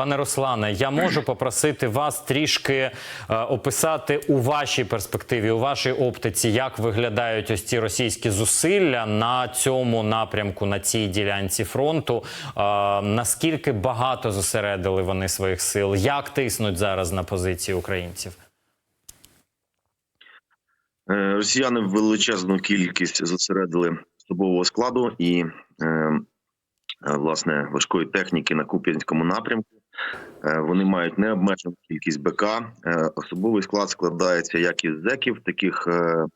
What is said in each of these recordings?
Пане Руслане, я можу попросити вас трішки е, описати у вашій перспективі, у вашій оптиці, як виглядають ось ці російські зусилля на цьому напрямку, на цій ділянці фронту. Е, наскільки багато зосередили вони своїх сил? Як тиснуть зараз на позиції українців? Е, Росіяни величезну кількість зосередили особового складу і е, е, власне важкої техніки на Куп'янському напрямку. Е, Вони мають необмежену кількість БК. Е, Особовий склад складається як із зеків, таких е,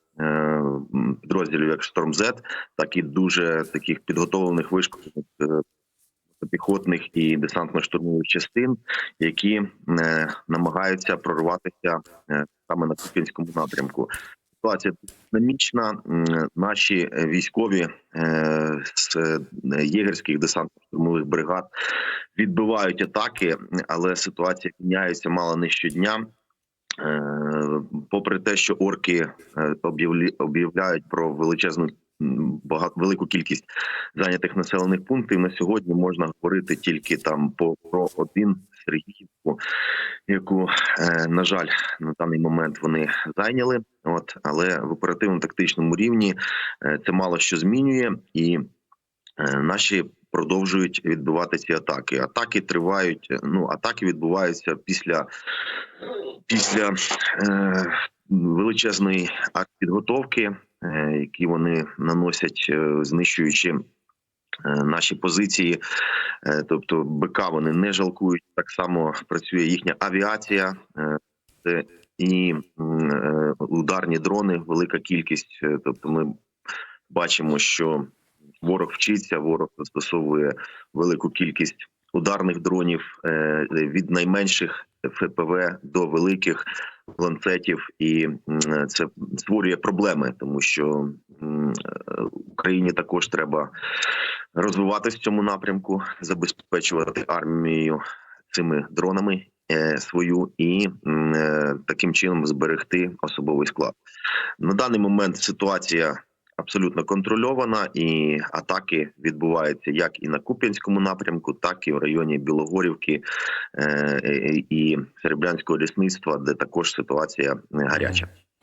підрозділів, як Штормзет, так і дуже таких підготовлених вишколених піхотних і десантно-штурмових частин, які намагаються прорватися саме на Куп'янському напрямку. Ситуація динамічна. Наші військові з єгерських десантно-штурмових бригад відбивають атаки, але ситуація міняється мало не щодня. Е, Попри те, що орки е, об'являють про величезну велику кількість зайнятих населених пунктів, на сьогодні можна говорити тільки там по про один Сергіївку, яку е, на жаль на даний момент вони зайняли. От але в оперативно-тактичному рівні це мало що змінює, і наші продовжують відбувати ці атаки. Атаки тривають. Ну атаки відбуваються після після е, величезної артпідготовки, е, які вони наносять, е, знищуючи е, наші позиції. Е, Тобто БК вони не жалкують. Так само працює їхня авіація. е, І ударні дрони, велика кількість. Тобто, ми бачимо, що ворог вчиться, ворог застосовує велику кількість ударних дронів е, від найменших ФПВ до великих ланцетів, і це створює проблеми, тому що Україні також треба розвиватися в цьому напрямку, забезпечувати армію цими дронами е, свою і е, таким чином зберегти особовий склад. На даний момент ситуація абсолютно контрольована, і атаки відбуваються як і на Куп'янському напрямку, так і в районі Білогорівки е, і Серебрянського лісництва, де також ситуація е, гаряча.